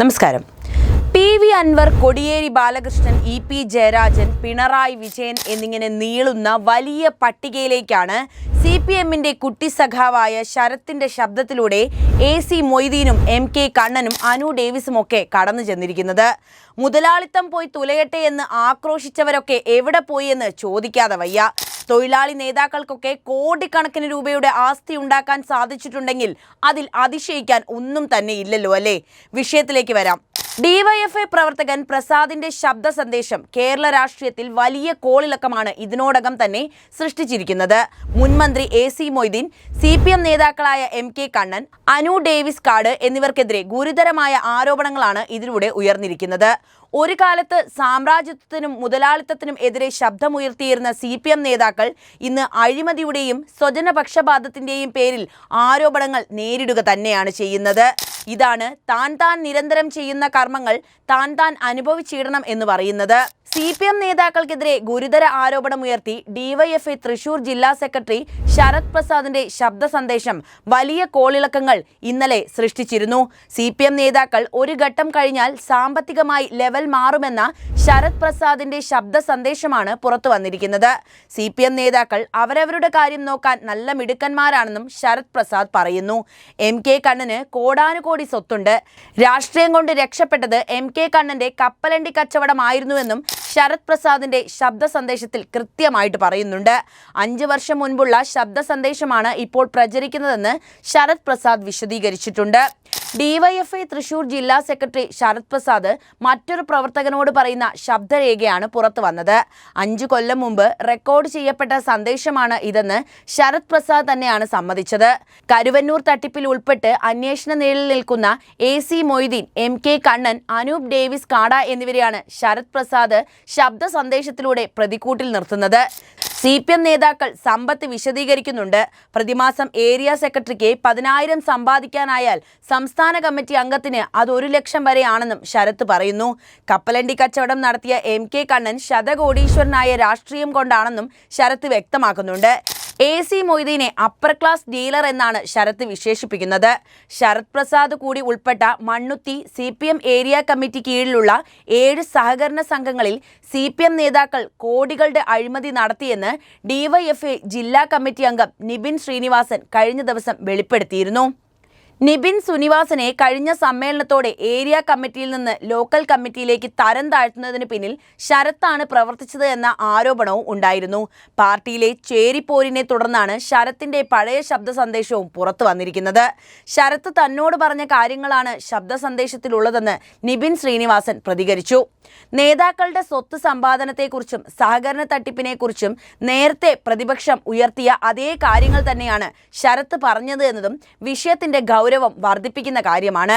നമസ്കാരം. P V Anvar Kodiyeri Balakrishnan E P Jayarajan Pinarayi Vijayan എന്നിങ്ങനെ നീളുന്ന വലിയ പട്ടികയിലേക്കാണ് സി പി എമ്മിന്റെ കുട്ടി സഖാവായ ശരത്തിന്റെ ശബ്ദത്തിലൂടെ എ സി മൊയ്തീനും എം കെ കണ്ണനും അനു ഡേവിസും ഒക്കെ കടന്നു ചെന്നിരിക്കുന്നത്. മുതലാളിത്തം പോയി തുലയട്ടെ എന്ന് ആക്രോശിച്ചവരൊക്കെ എവിടെ പോയി എന്ന് ചോദിക്കാതെ വയ്യ. തൊഴിലാളി നേതാക്കൾക്കൊക്കെ കോടിക്കണക്കിന് രൂപയുടെ ആസ്തി ഉണ്ടാക്കാൻ സാധിച്ചിട്ടുണ്ടെങ്കിൽ അതിൽ അതിശയിക്കാൻ ഒന്നും തന്നെ ഇല്ലല്ലോ അല്ലേ? വിഷയത്തിലേക്ക് വരാം. ഡിവൈഎഫ്ഐ പ്രവർത്തകൻ പ്രസാദിന്റെ ശബ്ദ സന്ദേശം കേരള രാഷ്ട്രീയത്തിൽ വലിയ കോളിളക്കമാണ് ഇതിനോടകം തന്നെ സൃഷ്ടിച്ചിരിക്കുന്നത്. മുൻമന്ത്രി A C Moideen C P M നേതാക്കളായ എം കെ കണ്ണൻ അനു ഡേവിസ് കാട് എന്നിവർക്കെതിരെ ഗുരുതരമായ ആരോപണങ്ങളാണ് ഇതിലൂടെ ഉയർന്നിരിക്കുന്നത്. ഒരു കാലത്ത് സാമ്രാജ്യത്വത്തിനും മുതലാളിത്തത്തിനും എതിരെ ശബ്ദമുയർത്തിയിരുന്ന സി പി എം നേതാക്കൾ ഇന്ന് അഴിമതിയുടെയും സ്വജനപക്ഷപാതത്തിന്റെയും പേരിൽ ആരോപണങ്ങൾ നേരിടുക തന്നെയാണ് ചെയ്യുന്നത്. ഇതാണ് താൻ താൻ നിരന്തരം ചെയ്യുന്ന കർമ്മങ്ങൾ താൻ താൻ അനുഭവിച്ചിടണം എന്ന് പറയുന്നത്. സി പി എം നേതാക്കൾക്കെതിരെ ഗുരുതര ആരോപണമുയർത്തി ഡിവൈഎഫ്ഐ തൃശൂർ ജില്ലാ സെക്രട്ടറി ശരത് പ്രസാദിന്റെ ശബ്ദ സന്ദേശം വലിയ കോളിളക്കങ്ങൾ ഇന്നലെ സൃഷ്ടിച്ചിരുന്നു. സി നേതാക്കൾ ഒരു ഘട്ടം കഴിഞ്ഞാൽ സാമ്പത്തികമായി ലെവൽ മാറുമെന്ന ശരത് പ്രസാദിന്റെ ശബ്ദ സന്ദേശമാണ് പുറത്തു വന്നിരിക്കുന്നത്. സി പി എം നേതാക്കൾ അവരവരുടെ കാര്യം നോക്കാൻ നല്ല മിടുക്കന്മാരാണെന്നും ശരത് പ്രസാദ് പറയുന്നു. എം കെ കണ്ണന് കോടാനുകോടി സ്വത്തുണ്ട്. രാഷ്ട്രീയം കൊണ്ട് രക്ഷപ്പെട്ടത് എം കെ കണ്ണന്റെ കപ്പലണ്ടി കച്ചവടമായിരുന്നുവെന്നും ശരത് പ്രസാദിന്റെ ശബ്ദ സന്ദേശത്തിൽ കൃത്യമായിട്ട് പറയുന്നുണ്ട്. അഞ്ചു വർഷം മുൻപുള്ള ശബ്ദ സന്ദേശമാണ് ഇപ്പോൾ പ്രചരിക്കുന്നതെന്ന് ശരത് പ്രസാദ് വിശദീകരിച്ചിട്ടുണ്ട്. ഡിവൈഎഫ്ഐ തൃശൂർ ജില്ലാ സെക്രട്ടറി ശരത് പ്രസാദ് മറ്റൊരു പ്രവർത്തകനോട് പറയുന്ന ശബ്ദരേഖയാണ് പുറത്തു വന്നത്. അഞ്ചു കൊല്ലം മുമ്പ് റെക്കോർഡ് ചെയ്യപ്പെട്ട സന്ദേശമാണ് ഇതെന്ന് ശരത് പ്രസാദ് തന്നെയാണ് സമ്മതിച്ചത്. കരുവന്നൂർ തട്ടിപ്പിൽ ഉൾപ്പെട്ട് അന്വേഷണ നിഴലിൽ നിൽക്കുന്ന A C Moideen M K Kannan Anoop Davis Kada എന്നിവരെയാണ് ശരത് പ്രസാദ് ശബ്ദ സന്ദേശത്തിലൂടെ പ്രതിക്കൂട്ടിൽ നിർത്തുന്നത്. സി പി എം നേതാക്കൾ സമ്പത്ത് വിശദീകരിക്കുന്നുണ്ട്. പ്രതിമാസം ഏരിയ സെക്രട്ടറിക്ക് പതിനായിരം സമ്പാദിക്കാനായാൽ സംസ്ഥാന കമ്മിറ്റി അംഗത്തിന് അത് ഒരു ലക്ഷം വരെയാണെന്നും ശരത്ത് പറയുന്നു. കപ്പലണ്ടി കച്ചവടം നടത്തിയ എം കെ കണ്ണൻ ശതകോടീശ്വരനായ രാഷ്ട്രീയം കൊണ്ടാണെന്നും ശരത്ത് വ്യക്തമാക്കുന്നുണ്ട്. എ സി മൊയ്തീനെ അപ്പർ ക്ലാസ് ഡീലർ എന്നാണ് ശരത് വിശേഷിപ്പിക്കുന്നത്. ശരത് പ്രസാദ് കൂടി ഉൾപ്പെട്ട മണ്ണുത്തി സി ഏരിയ കമ്മിറ്റി കീഴിലുള്ള ഏഴ് സഹകരണ സംഘങ്ങളിൽ സി നേതാക്കൾ കോടികളുടെ അഴിമതി നടത്തിയെന്ന് ഡിവൈഎഫ്എ ജില്ലാ കമ്മിറ്റി അംഗം നിബിൻ ശ്രീനിവാസൻ കഴിഞ്ഞ ദിവസം വെളിപ്പെടുത്തിയിരുന്നു. നിബിൻ സുനിവാസനെ കഴിഞ്ഞ സമ്മേളനത്തോടെ ഏരിയ കമ്മിറ്റിയിൽ നിന്ന് ലോക്കൽ കമ്മിറ്റിയിലേക്ക് തരം താഴ്ത്തുന്നതിന് പിന്നിൽ ശരത്താണ് പ്രവർത്തിച്ചത് എന്ന ആരോപണവും ഉണ്ടായിരുന്നു. പാർട്ടിയിലെ ചേരിപ്പോരിനെ തുടർന്നാണ് ശരത്തിന്റെ പഴയ ശബ്ദ സന്ദേശവും പുറത്തു വന്നിരിക്കുന്നത്. ശരത്ത് തന്നോട് പറഞ്ഞ കാര്യങ്ങളാണ് ശബ്ദ സന്ദേശത്തിലുള്ളതെന്ന് നിബിൻ ശ്രീനിവാസൻ പ്രതികരിച്ചു. നേതാക്കളുടെ സ്വത്ത് സമ്പാദനത്തെക്കുറിച്ചും സഹകരണ തട്ടിപ്പിനെക്കുറിച്ചും നേരത്തെ പ്രതിപക്ഷം ഉയർത്തിയ അതേ കാര്യങ്ങൾ തന്നെയാണ് ശരത്ത് പറഞ്ഞത് എന്നതും വിഷയത്തിന്റെ ഗൗരവം വർദ്ധിപ്പിക്കുന്ന കാര്യമാണ്.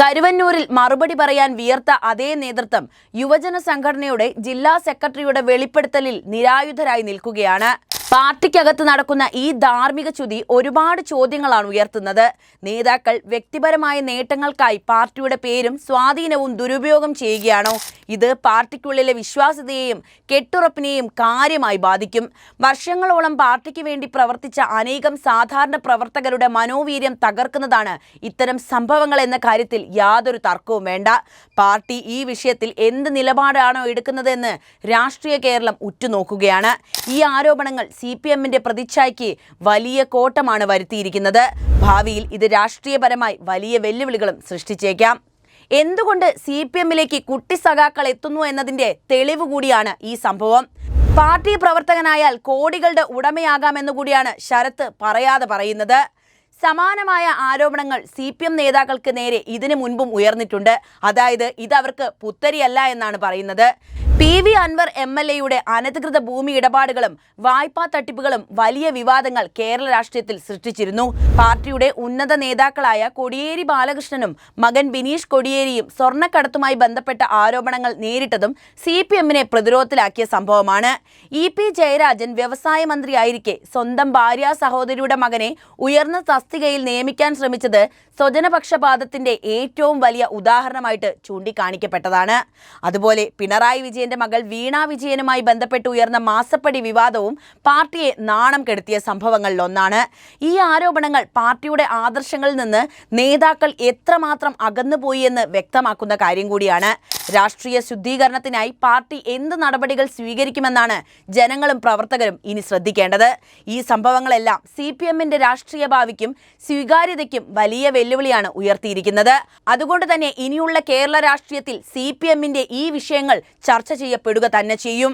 കരുവന്നൂരിൽ മറുപടി പറയാൻ വിയർത്ത അതേ നേതൃത്വം യുവജന സംഘടനയുടെ ജില്ലാ സെക്രട്ടറിയുടെ വെളിപ്പെടുത്തലിൽ നിരായുധരായി നിൽക്കുകയാണ്. പാർട്ടിക്കകത്ത് നടക്കുന്ന ഈ ധാർമ്മിക ചുതി ഒരുപാട് ചോദ്യങ്ങളാണ് ഉയർത്തുന്നത്. നേതാക്കൾ വ്യക്തിപരമായ നേട്ടങ്ങൾക്കായി പാർട്ടിയുടെ പേരും സ്വാധീനവും ദുരുപയോഗം ചെയ്യുകയാണോ? ഇത് പാർട്ടിക്കുള്ളിലെ വിശ്വാസ്യതയെയും കെട്ടുറപ്പിനെയും കാര്യമായി ബാധിക്കും. വർഷങ്ങളോളം പാർട്ടിക്ക് വേണ്ടി പ്രവർത്തിച്ച അനേകം സാധാരണ പ്രവർത്തകരുടെ മനോവീര്യം തകർക്കുന്നതാണ് ഇത്തരം സംഭവങ്ങൾ എന്ന കാര്യത്തിൽ യാതൊരു തർക്കവും വേണ്ട. പാർട്ടി ഈ വിഷയത്തിൽ എന്ത് നിലപാടാണോ എടുക്കുന്നതെന്ന് രാഷ്ട്രീയ കേരളം ഉറ്റുനോക്കുകയാണ്. ഈ ആരോപണങ്ങൾ സി പി എമ്മിന്റെ പ്രതിച്ഛായ്ക്ക് വലിയ കോട്ടമാണ് വരുത്തിയിരിക്കുന്നത്. ഭാവിയിൽ ഇത് രാഷ്ട്രീയപരമായി വലിയ വെല്ലുവിളികളും സൃഷ്ടിച്ചേക്കാം. എന്തുകൊണ്ട് സി പി എമ്മിലേക്ക് കുട്ടി സഖാക്കൾ എത്തുന്നു എന്നതിന്റെ തെളിവ് കൂടിയാണ് ഈ സംഭവം. പാർട്ടി പ്രവർത്തകനായാൽ കോടികളുടെ ഉടമയാകാമെന്നു കൂടിയാണ് ശരത് പറയാതെ പറയുന്നത്. സമാനമായ ആരോപണങ്ങൾ സി പി എം നേതാക്കൾക്ക് നേരെ ഇതിനു മുൻപും ഉയർന്നിട്ടുണ്ട്. അതായത് ഇത് അവർക്ക് പുത്തരിയല്ല എന്നാണ് പറയുന്നത്. P V Anvar M L എയുടെ അനധികൃത ഭൂമി ഇടപാടുകളും വായ്പാ തട്ടിപ്പുകളും വലിയ വിവാദങ്ങൾ കേരള രാഷ്ട്രീയത്തിൽ സൃഷ്ടിച്ചിരുന്നു. പാർട്ടിയുടെ ഉന്നത നേതാക്കളായ കൊടിയേരി ബാലകൃഷ്ണനും മകൻ ബിനീഷ് കൊടിയേരിയും സ്വർണക്കടത്തുമായി ബന്ധപ്പെട്ട ആരോപണങ്ങൾ നേരിട്ടതും സി പി എമ്മിനെ പ്രതിരോധത്തിലാക്കിയ സംഭവമാണ്. ഇ പി ജയരാജൻ വ്യവസായ മന്ത്രിയായിരിക്കെ സ്വന്തം ഭാര്യ സഹോദരിയുടെ മകനെ ഉയർന്ന തസ്തികയിൽ നിയമിക്കാൻ ശ്രമിച്ചത് സ്വജനപക്ഷപാതത്തിന്റെ ഏറ്റവും വലിയ ഉദാഹരണമായിട്ട് ചൂണ്ടിക്കാണിക്കപ്പെട്ടതാണ്. അതുപോലെ പിണറായി വിജയൻ വിജയന്റെ മകൾ വീണ വിജയനുമായി ബന്ധപ്പെട്ട് ഉയർന്ന മാസപ്പടി വിവാദവും പാർട്ടിയെ നാണം കെടുത്തിയ സംഭവങ്ങളിലൊന്നാണ്. ഈ ആരോപണങ്ങൾ പാർട്ടിയുടെ ആദർശങ്ങളിൽ നിന്ന് നേതാക്കൾ എത്രമാത്രം അകന്നുപോയി എന്ന് വ്യക്തമാക്കുന്ന കാര്യം കൂടിയാണ്. രാഷ്ട്രീയ ശുദ്ധീകരണത്തിനായി പാർട്ടി എന്ത് നടപടികൾ സ്വീകരിക്കുമെന്നാണ് ജനങ്ങളും പ്രവർത്തകരും ഇനി ശ്രദ്ധിക്കേണ്ടത്. ഈ സംഭവങ്ങളെല്ലാം സി പി എമ്മിന്റെ രാഷ്ട്രീയ ഭാവിക്കും സ്വീകാര്യതയ്ക്കും വലിയ വെല്ലുവിളിയാണ് ഉയർത്തിയിരിക്കുന്നത്. അതുകൊണ്ട് തന്നെ ഇനിയുള്ള കേരള രാഷ്ട്രീയത്തിൽ സി പി എമ്മിന്റെ ഈ വിഷയങ്ങൾ ചർച്ച ചെയ്യപ്പെടുക തന്നെ ചെയ്യും.